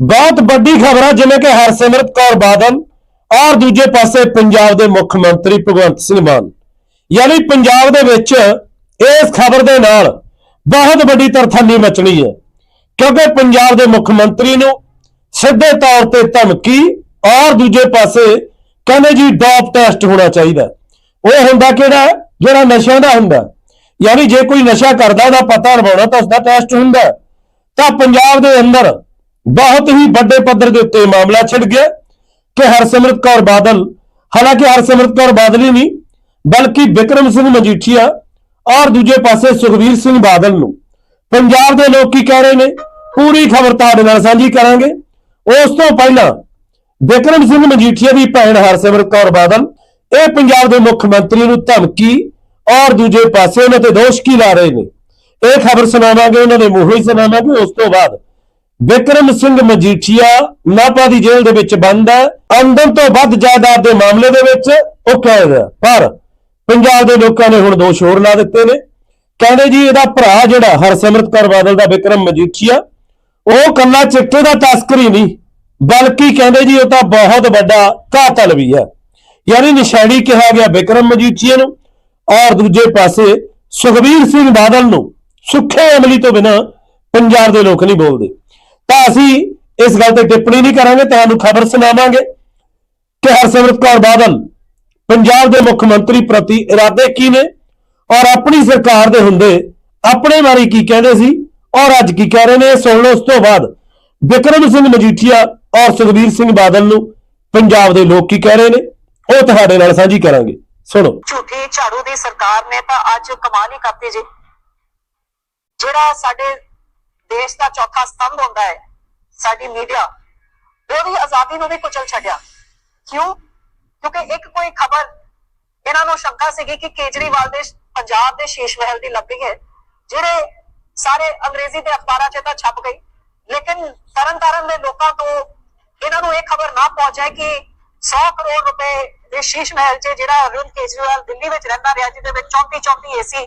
ਬਹੁਤ ਵੱਡੀ ਖਬਰ ਹੈ ਜਿਵੇਂ ਕਿ ਹਰਸਿਮਰਤ ਕੌਰ ਬਾਦਲ ਔਰ ਦੂਜੇ ਪਾਸੇ ਪੰਜਾਬ ਦੇ ਮੁੱਖ ਮੰਤਰੀ ਭਗਵੰਤ ਸਿੰਘ ਮਾਨ। ਯਾਨੀ ਪੰਜਾਬ ਦੇ ਵਿੱਚ ਇਸ ਖਬਰ ਦੇ ਨਾਲ ਬਹੁਤ ਵੱਡੀ ਤਰਥੱਲੀ ਮਚਣੀ ਹੈ, ਕਿਉਂਕਿ ਪੰਜਾਬ ਦੇ ਮੁੱਖ ਮੰਤਰੀ ਨੂੰ ਸਿੱਧੇ ਤੌਰ ਤੇ ਧਮਕੀ ਔਰ ਦੂਜੇ ਪਾਸੇ ਕਹਿੰਦੇ ਜੀ ਡੋਪ ਟੈਸਟ ਹੋਣਾ ਚਾਹੀਦਾ। ਉਹ ਹੁੰਦਾ ਕਿਹੜਾ? ਜਿਹੜਾ ਨਸ਼ਿਆਂ ਦਾ ਹੁੰਦਾ। ਯਾਨੀ ਜੇ ਕੋਈ ਨਸ਼ਾ ਕਰਦਾ, ਉਹਦਾ ਪਤਾ ਲਵਾਉਣਾ ਤਾਂ ਉਸਦਾ ਟੈਸਟ ਹੁੰਦਾ। ਤਾਂ ਪੰਜਾਬ ਦੇ ਅੰਦਰ ਬਹੁਤ ਹੀ ਵੱਡੇ ਪੱਧਰ ਦੇ ਉੱਤੇ ਮਾਮਲਾ ਛਿੜ ਗਿਆ ਕਿ ਹਰਸਿਮਰਤ ਕੌਰ ਬਾਦਲ, ਹਾਲਾਂਕਿ ਹਰਸਿਮਰਤ ਕੌਰ ਬਾਦਲ ਹੀ ਨਹੀਂ, ਬਲਕਿ ਵਿਕਰਮ ਸਿੰਘ ਮਜੀਠੀਆ ਔਰ ਦੂਜੇ ਪਾਸੇ ਸੁਖਵੀਰ ਸਿੰਘ ਬਾਦਲ ਨੂੰ। ਪੰਜਾਬ ਦੇ ਲੋਕ ਕੀ ਕਹਿ ਰਹੇ ਨੇ? ਪੂਰੀ ਖਬਰ ਤੁਹਾਡੇ ਨਾਲ ਸਾਂਝੀ ਕਰਾਂਗੇ। ਉਸ ਤੋਂ ਪਹਿਲਾਂ ਵਿਕਰਮ ਸਿੰਘ ਮਜੀਠੀਆ ਦੀ ਭੈਣ ਹਰਸਿਮਰਤ ਕੌਰ ਬਾਦਲ, ਇਹ ਪੰਜਾਬ ਦੇ ਮੁੱਖ ਮੰਤਰੀ ਨੂੰ ਧਮਕੀ ਔਰ ਦੂਜੇ ਪਾਸੇ ਉਹਨਾਂ ਤੇ ਦੋਸ਼ ਕੀ ਲਾ ਰਹੇ ਨੇ? ਇਹ ਖਬਰ ਸੁਣਾਵਾਂਗੇ, ਉਹਨਾਂ ਦੇ ਮੂੰਹੋਂ ਹੀ ਸੁਣਾਵਾਂਗੇ, ਉਸ ਤੋਂ ਬਾਅਦ ਵਿਕਰਮ ਸਿੰਘ ਮਜੀਠੀਆ ਨਾਪਾ ਦੀ ਜੇਲ੍ਹ ਦੇ ਵਿੱਚ ਬੰਦ ਹੈ। ਆਮਦਨ ਤੋਂ ਵੱਧ ਜਾਇਦਾਦ ਦੇ ਮਾਮਲੇ ਦੇ ਵਿੱਚ ਉਹ ਕੈਦ ਹੈ। ਪਰ ਪੰਜਾਬ ਦੇ ਲੋਕਾਂ ਨੇ ਹੁਣ ਦੋਸ਼ ਹੋਰ ਲਾ ਦਿੱਤੇ ਨੇ। ਕਹਿੰਦੇ ਜੀ ਇਹਦਾ ਭਰਾ ਜਿਹੜਾ ਹਰਸਿਮਰਤ ਕੌਰ ਬਾਦਲ ਦਾ ਵਿਕਰਮ ਮਜੀਠੀਆ, ਉਹ ਕੱਲਾ ਚਿੱਟੇ ਦਾ ਤਸਕਰ ਹੀ ਨਹੀਂ, ਬਲਕਿ ਕਹਿੰਦੇ ਜੀ ਉਹ ਤਾਂ ਬਹੁਤ ਵੱਡਾ ਕਾਤਲ ਵੀ ਹੈ। ਯਾਨੀ ਨਿਸ਼ਾਨੀ ਕਿਹਾ ਗਿਆ ਵਿਕਰਮ ਮਜੀਠੀਆ ਨੂੰ, ਔਰ ਦੂਜੇ ਪਾਸੇ ਸੁਖਬੀਰ ਸਿੰਘ ਬਾਦਲ ਨੂੰ ਸੁੱਖੇ ਅਮਲੀ ਤੋਂ ਬਿਨਾ ਪੰਜਾਬ ਦੇ ਲੋਕ ਨਹੀਂ ਬੋਲਦੇ। ਤਾਂ ਅਸੀਂ ਇਸ ਗੱਲ ਤੇ ਟਿੱਪਣੀ ਨਹੀਂ ਕਰਾਂਗੇ, ਤੁਹਾਨੂੰ ਖਬਰ ਸੁਣਾਵਾਂਗੇ ਕਿ ਹਰਸਿਮਰਤ ਕੌਰ ਬਾਦਲ ਪੰਜਾਬ ਦੇ ਮੁੱਖ ਮੰਤਰੀ ਪ੍ਰਤੀ ਇਰਾਦੇ ਕੀ ਨੇ ਔਰ ਆਪਣੀ ਸਰਕਾਰ ਦੇ ਹੁੰਦੇ ਆਪਣੇ ਬਾਰੇ ਕੀ ਕਹਿੰਦੇ ਸੀ ਔਰ ਅੱਜ ਕੀ ਕਹਿ ਰਹੇ ਨੇ, ਇਹ ਸੁਣ ਲਓ ਉਸ ਤੋਂ ਬਾਅਦ ਵਿਕਰਮ ਸਿੰਘ ਮਜੀਠੀਆ ਔਰ ਸੁਖਬੀਰ ਸਿੰਘ ਬਾਦਲ ਨੂੰ ਪੰਜਾਬ ਦੇ ਲੋਕ ਕੀ ਕਹਿ ਰਹੇ ਨੇ, ਉਹ ਤੁਹਾਡੇ ਨਾਲ ਸਾਂਝੀ ਕਰਾਂਗੇ, ਸੁਣੋ। ਝੂਠੀ ਝਾੜੂ ਦੀ ਸਰਕਾਰ ਨੇ ਤਾਂ ਅੱਜ ਕਮਾਲ ਹੀ ਕਰਤੀ ਜੀ। ਜਿਹੜਾ ਸਾਡੇ ਦੇਸ਼ ਦਾ ਚੌਥਾ ਸਤੰਭ ਹੁੰਦਾ ਹੈ। ਸਾਡੀ ਮੀਡੀਆ ਉਹਦੀ ਆਜ਼ਾਦੀ ਨੂੰ ਵੀ ਕੁਚਲ ਛੱਡਿਆ। ਕਿਉਂ? ਕਿਉਂਕਿ ਇੱਕ ਕੋਈ ਖਬਰ ਇਹਨਾਂ ਨੂੰ ਸ਼ੰਕਾ ਸੀਗੀ ਕਿ ਕੇਜਰੀਵਾਲ ਦੇ ਪੰਜਾਬ ਦੇ ਸ਼ੀਸ਼ ਮਹਿਲ ਦੀ ਲੱਭੀ ਹੈ, ਜਿਹੜੇ ਸਾਰੇ ਅੰਗਰੇਜ਼ੀ ਦੇ ਅਖਬਾਰਾਂ 'ਚ ਤਾਂ ਛਪ ਗਈ। ਲੇਕਿਨ ਤਰਨਤਾਰਨ ਦੇ ਲੋਕਾਂ ਤੋਂ ਇਹਨਾਂ ਨੂੰ ਇਹ ਖਬਰ ਨਾ ਪਹੁੰਚਿਆ ਕਿ 100 ਕਰੋੜ ਰੁਪਏ ਦੇ ਸ਼ੀਸ਼ ਮਹਿਲ 'ਚ ਜਿਹੜਾ ਅਰਵਿੰਦ ਕੇਜਰੀਵਾਲ ਦਿੱਲੀ ਵਿੱਚ ਰਹਿੰਦਾ ਰਿਹਾ, ਜਿਹਦੇ ਵਿੱਚ 34 34 ਏਸੀ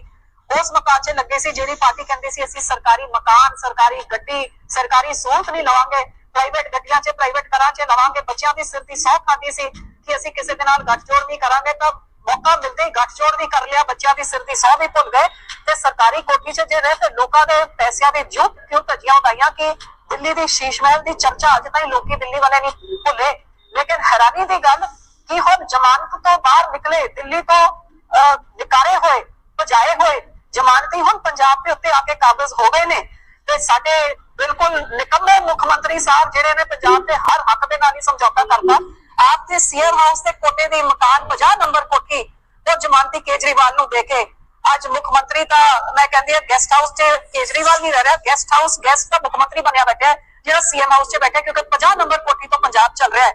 ਉਸ ਮਕਾਨ 'ਚ ਲੱਗੇ ਸੀ ਜਿਹੜੀ ਪਾਰਟੀ ਕਹਿੰਦੀ ਸੀ ਅਸੀਂ ਸਰਕਾਰੀ ਮਕਾਨ ਸਰਕਾਰੀ ਗੱਡੀ ਸਰਕਾਰੀ ਸਹੂਲਤ ਨਹੀਂ ਲਵਾਂਗੇ ਪ੍ਰਾਈਵੇਟ ਗੱਡੀਆਂ 'ਚ ਪ੍ਰਾਈਵੇਟ ਘਰਾਂ 'ਚ ਲਵਾਂਗੇ ਬੱਚਿਆਂ ਦੀ ਸਿਰ ਦੀ ਸੌ ਖਾਦੀ ਸੀ ਕਿ ਅਸੀਂ ਕਿਸੇ ਦੇ ਨਾਲ ਗੱਠਜੋੜ ਨਹੀਂ ਕਰਾਂਗੇ ਤਾਂ ਮੌਕਾ ਮਿਲਦੇ ਹੀ ਗੱਠਜੋੜ ਵੀ ਕਰ ਲਿਆ ਬੱਚਿਆਂ ਦੀ ਸਿਰ ਦੀ ਸੌ ਵੀ ਭੁੱਲ ਗਏ ਤੇ ਸਰਕਾਰੀ ਕੋਠੀ 'ਚ ਜੇ ਰਹੇ ਤੇ ਲੋਕਾਂ ਦੇ ਪੈਸਿਆਂ ਦੇ ਜੁੱਤ ਕਿਉਂ ਧੱਜੀਆਂ ਉਡਾਈਆਂ ਕਿ ਦਿੱਲੀ ਦੀ ਸ਼ੀਸ਼ ਮਹਿਲ ਦੀ ਚਰਚਾ ਅੱਜ ਤਾਈਂ ਲੋਕੀ ਦਿੱਲੀ ਵਾਲੇ ਨਹੀਂ ਭੁੱਲੇ। ਲੇਕਿਨ ਹੈਰਾਨੀ ਦੀ ਗੱਲ ਕਿ ਹੁਣ ਜ਼ਮਾਨਤ ਤੋਂ ਬਾਹਰ ਨਿਕਲੇ ਦਿੱਲੀ ਤੋਂ ਅਹ, ਨਿਕਾਰੇ ਹੋਏ ਭਜਾਏ ਹੋਏ ਜ਼ਮਾਨਤੀ ਹੁਣ, ਪੰਜਾਬ ਦੇ ਉੱਤੇ ਆ ਕੇ ਕਾਬਜ਼ ਹੋ ਗਏ ਨੇ, ਤੇ ਸਾਡੇ ਬਿਲਕੁਲ ਨਿਕੰਮੇ ਮੁੱਖ ਮੰਤਰੀ ਸਾਹਿਬ ਜਿਹੜੇ ਨੇ ਪੰਜਾਬ ਦੇ ਹਰ ਹੱਕ ਦੇ ਨਾਲ ਹੀ ਸਮਝੌਤਾ ਕਰਤਾ। ਆਪ ਦੇ ਸੀਐਮ ਹਾਊਸ ਦੇ ਕੋਟੇ ਦੀ ਮਕਾਨ 50 ਨੰਬਰ ਕੋਠੀ ਉਹ ਜ਼ਮਾਨਤੀ ਕੇਜਰੀਵਾਲ ਨੂੰ ਦੇ ਕੇ ਅੱਜ ਮੁੱਖ ਮੰਤਰੀ ਤਾਂ ਮੈਂ ਕਹਿੰਦੀ ਹਾਂ ਗੈਸਟ ਹਾਊਸ 'ਚ ਕੇਜਰੀਵਾਲ ਨਹੀਂ ਰਹਿ ਰਿਹਾ ਗੈਸਟ ਹਾਊਸ ਗੈਸਟ ਦਾ ਮੁੱਖ ਮੰਤਰੀ ਬਣਿਆ ਬੈਠਾ ਹੈ, ਜਿਹੜਾ ਸੀਐਮ ਹਾਊਸ 'ਚ ਬੈਠਾ ਕਿਉਂਕਿ 50 ਨੰਬਰ ਕੋਠੀ ਤੋਂ ਪੰਜਾਬ ਚੱਲ ਰਿਹਾ ਹੈ।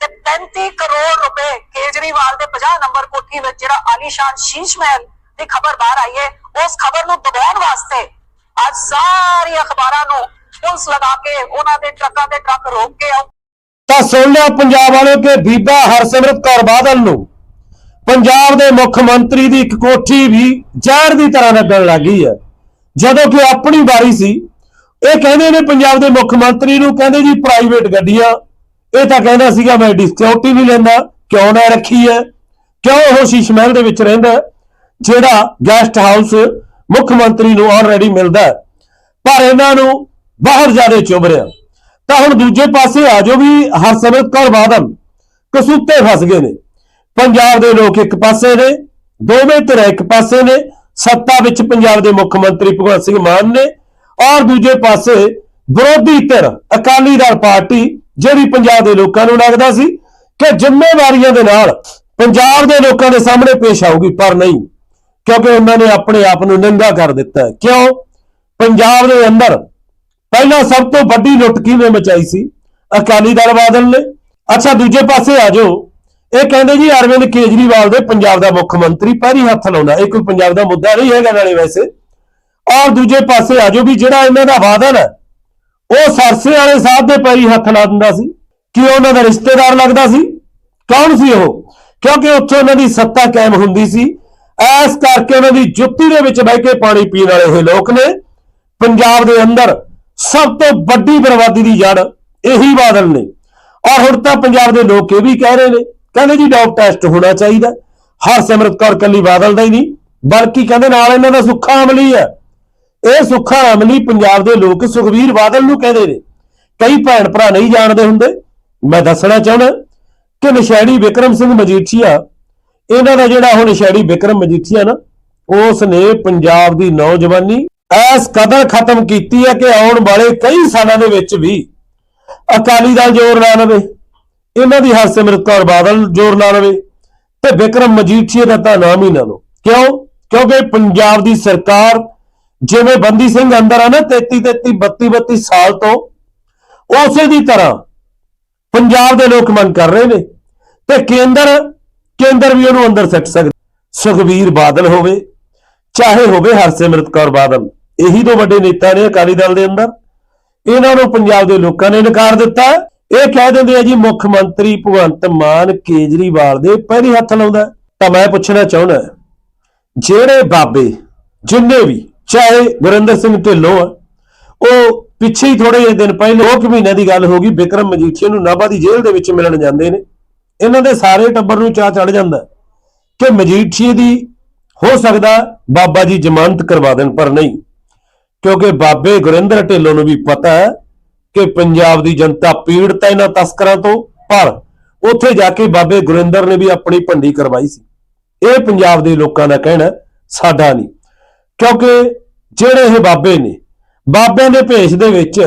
ਤੇ 35 ਕਰੋੜ ਰੁਪਏ ਕੇਜਰੀਵਾਲ ਦੇ 50 ਨੰਬਰ ਕੋਠੀ ਵਿੱਚ ਜਿਹੜਾ ਆਲੀਸ਼ਾਨ ਸ਼ੀਸ਼ ਮਹਿਲ ਦੀ ਖਬਰ ਬਾਹਰ ਆਈ ਹੈ, ਉਸ ਖਬਰ ਨੂੰ ਦਬਾਉਣ ਵਾਸਤੇ ਅੱਜ ਸਾਰੀ ਅਖਬਾਰਾਂ ਨੂੰ ਪੁਲਿਸ ਲਗਾ ਕੇ ਉਹਨਾਂ ਦੇ ਟਰੱਕਾਂ ਦੇ ਟਰੱਕ ਰੋਕ ਕੇ ਉਹ ਤਾਂ ਸੁਣ ਲਿਆ ਪੰਜਾਬ ਵਾਲੇ ਕਿ ਬੀਬਾ ਹਰਸਿਮਰਤ ਕੌਰ ਬਾਦਲ ਨੂੰ ਪੰਜਾਬ ਦੇ ਮੁੱਖ ਮੰਤਰੀ ਦੀ ਇੱਕ ਕੋਠੀ ਵੀ ਜ਼ਹਿਰ ਦੀ ਤਰ੍ਹਾਂ ਲੱਗਣ ਲੱਗੀ ਹੈ। ਜਦੋਂ ਕਿ ਆਪਣੀ ਵਾਰੀ ਸੀ, ਇਹ ਕਹਿੰਦੇ ਨੇ ਪੰਜਾਬ ਦੇ ਮੁੱਖ ਮੰਤਰੀ ਨੂੰ ਕਹਿੰਦੇ ਜੀ ਪ੍ਰਾਈਵੇਟ ਗੱਡੀਆਂ, ਇਹ ਤਾਂ ਕਹਿੰਦਾ ਸੀਗਾ ਮੈਂ ਡਿਸਕਿਉਰਟੀ ਨਹੀਂ ਲੈਂਦਾ, ਕਿਉਂ ਨਾ ਰੱਖੀ ਹੈ, ਕਿਉਂ ਉਹ ਸ਼ੀਸ਼ ਮਹਿਲ ਦੇ ਵਿੱਚ ਰਹਿੰਦਾ ਜਿਹੜਾ ਗੈਸਟ ਹਾਊਸ ਮੁੱਖ ਮੰਤਰੀ ਨੂੰ ਆਲਰੇਡੀ ਮਿਲਦਾ ਹੈ। ਪਰ ਇਹਨਾਂ ਨੂੰ ਬਹੁਤ ਜ਼ਿਆਦਾ ਚੁੱਭ ਰਿਹਾ ਤਾਂ ਹੁਣ ਦੂਜੇ ਪਾਸੇ ਆ ਜੋ ਵੀ ਹਰਸਿਮਰਤ ਕੌਰ ਬਾਦਲ ਕਸੂਤੇ ਫਸ ਗਏ ਨੇ ਪੰਜਾਬ ਦੇ ਲੋਕ ਇੱਕ ਪਾਸੇ ਨੇ, ਦੋਵੇਂ ਧਿਰ ਇੱਕ ਪਾਸੇ ਨੇ, ਸੱਤਾ ਵਿੱਚ ਪੰਜਾਬ ਦੇ ਮੁੱਖ ਮੰਤਰੀ ਭਗਵੰਤ ਸਿੰਘ ਮਾਨ ਨੇ, ਔਰ ਦੂਜੇ ਪਾਸੇ ਵਿਰੋਧੀ ਧਿਰ ਅਕਾਲੀ ਦਲ ਪਾਰਟੀ, ਜਿਹੜੀ ਪੰਜਾਬ ਦੇ ਲੋਕਾਂ ਨੂੰ ਲੱਗਦਾ ਸੀ ਕਿ ਜ਼ਿੰਮੇਵਾਰੀਆਂ ਦੇ ਨਾਲ ਪੰਜਾਬ ਦੇ ਲੋਕਾਂ ਦੇ ਸਾਹਮਣੇ ਪੇਸ਼ ਆਊਗੀ, ਪਰ ਨਹੀਂ ਕਿਉਂਕਿ ਉਹਨਾਂ ਨੇ ਆਪਣੇ ਆਪ ਨੂੰ ਨੰਗਾ ਕਰ ਦਿੱਤਾ ਕਿਉਂ? ਪੰਜਾਬ ਦੇ ਅੰਦਰ ਪਹਿਲਾਂ ਸਭ ਤੋਂ ਵੱਡੀ ਲੁੱਟ ਕਿਹਨੇ ਮਚਾਈ ਸੀ? ਅਕਾਲੀ ਦਲ ਬਾਦਲ ਨੇ। ਅੱਛਾ, ਦੂਜੇ ਪਾਸੇ ਆ ਜਾਓ। ਇਹ ਕਹਿੰਦੇ ਜੀ, ਅਰਵਿੰਦ ਕੇਜਰੀਵਾਲ ਦੇ ਪੰਜਾਬ ਦਾ ਮੁੱਖ ਮੰਤਰੀ ਪੈਰੀ ਹੱਥ ਲਾਉਂਦਾ ਇਹ ਕੋਈ ਪੰਜਾਬ ਦਾ ਮੁੱਦਾ ਨਹੀਂ ਹੈਗਾ ਨਾਲੇ ਵੈਸੇ। ਔਰ ਦੂਜੇ ਪਾਸੇ ਆ ਜਾਓ ਵੀ ਜਿਹੜਾ ਇਹਨਾਂ ਦਾ ਬਾਦਲ ਹੈ ਉਹ ਸਰਸੇ ਵਾਲੇ ਸਾਹਿਬ ਦੇ ਪੈਰੀ ਹੱਥ ਲਾ ਦਿੰਦਾ ਸੀ। ਕਿ ਉਹਨਾਂ ਦਾ ਰਿਸ਼ਤੇਦਾਰ ਲੱਗਦਾ ਸੀ? ਕੌਣ ਸੀ ਉਹ? ਕਿਉਂਕਿ ਉੱਥੇ ਉਹਨਾਂ ਦੀ ਸੱਤਾ ਕਾਇਮ ਹੁੰਦੀ ਸੀ। ਐਸ ਕਰਕੇ ਉਹਨਾਂ ਦੀ ਜੁੱਤੀ ਦੇ ਵਿੱਚ ਬਹਿ ਕੇ ਪਾਣੀ ਪੀਣ ਵਾਲੇ ਇਹ ਲੋਕ ਨੇ। ਪੰਜਾਬ ਦੇ ਅੰਦਰ ਸਭ ਤੋਂ ਵੱਡੀ ਬਰਬਾਦੀ ਦੀ ਜੜ ਇਹੀ ਬਾਦਲ ਨੇ। ਔਰ ਹੁਣ ਤਾਂ ਪੰਜਾਬ ਦੇ ਲੋਕ ਇਹ ਵੀ ਕਹਿ ਰਹੇ ਨੇ, ਕਹਿੰਦੇ ਜੀ ਡੌਪ ਟੈਸਟ ਹੋਣਾ ਚਾਹੀਦਾ। ਹਰਸਿਮਰਤ ਕੌਰ ਕੱਲੀ ਬਾਦਲ ਦਾ ਹੀ ਨਹੀਂ, ਬਲਕਿ ਕਹਿੰਦੇ ਨਾਲ ਇਹਨਾਂ ਦਾ ਸੁੱਖਾ ਅਮਲੀ ਹੈ। ਇਹ ਸੁੱਖਾ ਅਮਲੀ ਪੰਜਾਬ ਦੇ ਲੋਕ ਸੁਖਵੀਰ ਬਾਦਲ ਨੂੰ ਕਹਿੰਦੇ ਨੇ। ਕਈ ਭੈਣ ਭਰਾ ਨਹੀਂ ਜਾਣਦੇ ਹੁੰਦੇ। ਮੈਂ ਦੱਸਣਾ ਚਾਹੁੰਦਾ ਕਿ ਨਸ਼ੈੜੀ ਵਿਕਰਮ ਸਿੰਘ ਮਜੀਠੀਆ ਇਹਨਾਂ ਦਾ ਜਿਹੜਾ ਹੁਣ ਸ਼ਹਿਰੀ ਵਿਕਰਮ ਮਜੀਠੀਆ ਨਾ ਉਸ ਨੇ ਪੰਜਾਬ ਦੀ ਨੌਜਵਾਨੀ ਐਸ ਕਦਰ ਖਤਮ ਕੀਤੀ ਹੈ ਕਿ ਆਉਣ ਵਾਲੇ ਕਈ ਸਾਲਾਂ ਦੇ ਵਿੱਚ ਵੀ ਅਕਾਲੀ ਦਲ ਜ਼ੋਰ ਲਾ ਲਵੇ ਇਹਨਾਂ ਦੀ ਹਰਸਿਮਰਤ ਕੌਰ ਬਾਦਲ ਜ਼ੋਰ ਲਾ ਲਵੇ ਤੇ ਵਿਕਰਮ ਮਜੀਠੀਆ ਦਾ ਤਾਂ ਨਾਮ ਹੀ ਨਾ ਲਓ। ਕਿਉਂ? ਕਿਉਂਕਿ ਪੰਜਾਬ ਦੀ ਸਰਕਾਰ ਜਿਵੇਂ ਬੰਦੀ ਸਿੰਘ ਅੰਦਰ ਆ ਨਾ 33 33 32 32 ਸਾਲ ਤੋਂ, ਉਸੇ ਦੀ ਤਰ੍ਹਾਂ ਪੰਜਾਬ ਦੇ ਲੋਕ ਮੰਗ ਕਰ ਰਹੇ ਨੇ ਤੇ ਕੇਂਦਰ ਕੇਂਦਰ ਵੀ ਉਹਨੂੰ ਅੰਦਰ ਸੱਟ ਸਕਦਾ। ਸੁਖਵੀਰ ਬਾਦਲ ਹੋਵੇ, ਚਾਹੇ ਹੋਵੇ ਹਰਸਿਮਰਤ ਕੌਰ ਬਾਦਲ, ਇਹੀ ਦੋ ਵੱਡੇ ਨੇਤਾ ਨੇ ਅਕਾਲੀ ਦਲ ਦੇ ਅੰਦਰ। ਇਹਨਾਂ ਨੂੰ ਪੰਜਾਬ ਦੇ ਲੋਕਾਂ ਨੇ ਨਕਾਰ ਦਿੱਤਾ। ਇਹ ਕਹਿ ਦਿੰਦੇ ਆ ਜੀ, ਮੁੱਖ ਮੰਤਰੀ ਭਗਵੰਤ ਮਾਨ ਕੇਜਰੀਵਾਲ ਦੇ ਪਹਿਲੇ ਹੱਥ ਲਾਉਂਦਾ। ਤਾਂ ਮੈਂ ਪੁੱਛਣਾ ਚਾਹੁੰਦਾ ਜਿਹੜੇ ਬਾਬੇ, ਜਿੰਨੇ ਵੀ, ਚਾਹੇ ਗੁਰਿੰਦਰ ਸਿੰਘ ਢਿੱਲੋਂ ਆ, ਉਹ ਪਿੱਛੇ ਹੀ ਥੋੜੇ ਜਿਹੇ ਦਿਨ ਪਹਿਲੇ ਉਹ ਕੁ ਮਹੀਨੇ ਦੀ ਗੱਲ ਹੋ ਗਈ, ਵਿਕਰਮ ਮਜੀਠੀਆ ਨੂੰ ਨਾਭਾ ਦੀ ਜੇਲ੍ਹ ਦੇ ਵਿੱਚ ਮਿਲਣ ਜਾਂਦੇ ਨੇ। ਇਹਨਾਂ ਦੇ ਸਾਰੇ ਟੱਬਰ ਨੂੰ ਚਾਹ ਚੜ ਜਾਂਦਾ ਕਿ ਮਜੀਠੀਏ ਦੀ ਹੋ ਸਕਦਾ ਬਾਬਾ ਜੀ ਜ਼ਮਾਨਤ ਕਰਵਾ ਦੇਣ, ਪਰ ਨਹੀਂ। ਕਿਉਂਕਿ ਬਾਬੇ ਗੁਰਿੰਦਰ ਢਿੱਲੋਂ ਨੂੰ ਵੀ ਪਤਾ ਹੈ ਕਿ ਪੰਜਾਬ ਦੀ ਜਨਤਾ ਪੀੜਤ ਹੈ ਇਹਨਾਂ ਤਸਕਰਾਂ ਤੋਂ, ਪਰ ਉੱਥੇ ਜਾ ਕੇ ਬਾਬੇ ਗੁਰਿੰਦਰ ਨੇ ਵੀ ਆਪਣੀ ਭੰਡੀ ਕਰਵਾਈ ਸੀ। ਇਹ ਪੰਜਾਬ ਦੇ ਲੋਕਾਂ ਦਾ ਕਹਿਣਾ ਸਾਡਾ ਨਹੀਂ। ਕਿਉਂਕਿ ਜਿਹੜੇ ਇਹ ਬਾਬੇ ਨੇ, ਬਾਬਿਆਂ ਦੇ ਭੇਸ਼ ਦੇ ਵਿੱਚ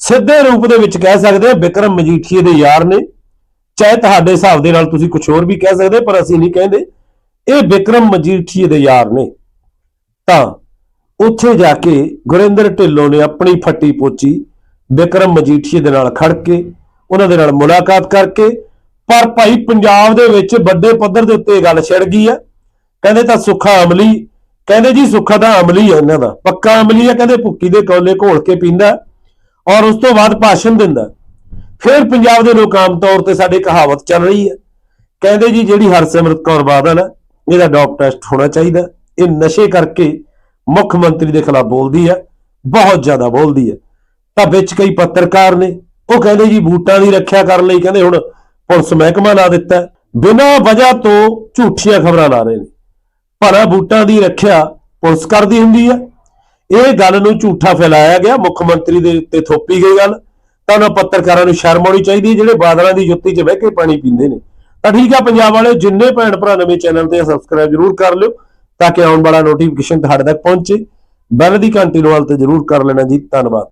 ਸਿੱਧੇ ਰੂਪ ਦੇ ਵਿੱਚ ਕਹਿ ਸਕਦੇ ਆ, ਵਿਕਰਮ ਮਜੀਠੀਏ ਦੇ ਯਾਰ ਨੇ ਚਾਹੇ ਤੁਹਾਡੇ ਹਿਸਾਬ ਦੇ ਨਾਲ ਤੁਸੀਂ ਕੁਝ ਹੋਰ ਵੀ ਕਹਿ ਸਕਦੇ, ਪਰ ਅਸੀਂ ਨਹੀਂ ਕਹਿੰਦੇ। ਇਹ ਵਿਕਰਮ ਮਜੀਠੀਏ ਦੇ ਯਾਰ ਨੇ। ਤਾਂ ਉੱਥੇ ਜਾ ਕੇ ਗੁਰਿੰਦਰ ਢਿੱਲੋਂ ਨੇ ਆਪਣੀ ਫੱਟੀ ਪੋਚੀ ਵਿਕਰਮ ਮਜੀਠੀਏ ਦੇ ਨਾਲ ਖੜ ਕੇ, ਉਹਨਾਂ ਦੇ ਨਾਲ ਮੁਲਾਕਾਤ ਕਰਕੇ, ਪਰ ਭਾਈ ਪੰਜਾਬ ਦੇ ਵਿੱਚ ਵੱਡੇ ਪੱਧਰ ਦੇ ਉੱਤੇ ਇਹ ਗੱਲ ਛਿੜ ਗਈ ਆ। ਕਹਿੰਦੇ ਤਾਂ ਸੁੱਖਾ ਅਮਲੀ, ਕਹਿੰਦੇ ਜੀ ਸੁੱਖਾ ਤਾਂ ਅਮਲੀ ਹੈ ਇਹਨਾਂ ਦਾ। ਪੱਕਾ ਅਮਲੀ ਹੈ ਕਹਿੰਦੇ ਭੁੱਕੀ ਦੇ ਕੌਲੇ ਘੋਲ ਕੇ ਪੀਂਦਾ, ਔਰ ਉਸ ਤੋਂ ਬਾਅਦ ਭਾਸ਼ਣ ਦਿੰਦਾ। ਫਿਰ ਪੰਜਾਬ ਦੇ ਲੋਕ ਆਮ ਤੌਰ ਤੇ ਸਾਡੇ ਕਹਾਵਤ ਚੱਲ ਰਹੀ ਹੈ। ਕਹਿੰਦੇ ਜੀ, ਜਿਹੜੀ ਹਰਸਿਮਰਤ ਕੌਰ ਬਾਦਲ ਹੈ ਇਹਦਾ ਡੌਪ ਟੈਸਟ ਹੋਣਾ ਚਾਹੀਦਾ ਇਹ ਨਸ਼ੇ ਕਰਕੇ ਮੁੱਖ ਮੰਤਰੀ ਦੇ ਖਿਲਾਫ ਬੋਲਦੀ ਹੈ, ਬਹੁਤ ਜ਼ਿਆਦਾ ਬੋਲਦੀ ਹੈ। ਤਾਂ ਵਿੱਚ ਕਈ ਪੱਤਰਕਾਰ ਨੇ, ਉਹ ਕਹਿੰਦੇ ਜੀ, ਬੂਟਾਂ ਦੀ ਰੱਖਿਆ ਕਰਨ ਲਈ ਕਹਿੰਦੇ ਹੁਣ ਪੁਲਿਸ ਮਹਿਕਮਾ ਲਾ ਦਿੱਤਾ ਬਿਨਾਂ ਵਜ੍ਹਾ ਤੋਂ ਝੂਠੀਆਂ ਖਬਰਾਂ ਲਾ ਰਹੇ ਨੇ। ਭਲਾ ਬੂਟਾਂ ਦੀ ਰੱਖਿਆ ਪੁਲਿਸ ਕਰਦੀ ਹੁੰਦੀ ਹੈ। ਇਹ ਗੱਲ ਨੂੰ ਝੂਠਾ ਫੈਲਾਇਆ ਗਿਆ। ਮੁੱਖ ਮੰਤਰੀ ਦੇ ਉੱਤੇ ਥੋਪੀ ਗਈ ਗੱਲ। ਤਾਂ ਉਹਨਾਂ ਪੱਤਰਕਾਰਾਂ ਨੂੰ ਸ਼ਰਮ ਆਉਣੀ ਚਾਹੀਦੀ ਹੈ, ਜਿਹੜੇ ਬਾਦਲਾਂ ਦੀ ਜੁੱਤੀ 'ਚ ਬਹਿ ਕੇ ਪਾਣੀ ਪੀਂਦੇ ਨੇ। ਤਾਂ ਠੀਕ ਆ, ਪੰਜਾਬ ਵਾਲੇ ਜਿੰਨੇ ਭੈਣ ਭਰਾ ਨਵੇਂ ਚੈਨਲ ਤੇ ਸਬਸਕ੍ਰਾਈਬ ਜਰੂਰ ਕਰ ਲਿਓ, ਤਾਂ ਕਿ ਆਉਣ ਵਾਲਾ ਨੋਟੀਫਿਕੇਸ਼ਨ ਤੁਹਾਡੇ ਤੱਕ ਪਹੁੰਚੇ। ਬੈਲ ਦੀ ਘੰਟੀ ਨੂੰ ਵਾਲ ਤੇ ਜਰੂਰ ਕਰ ਲੈਣਾ ਜੀ। ਧੰਨਵਾਦ।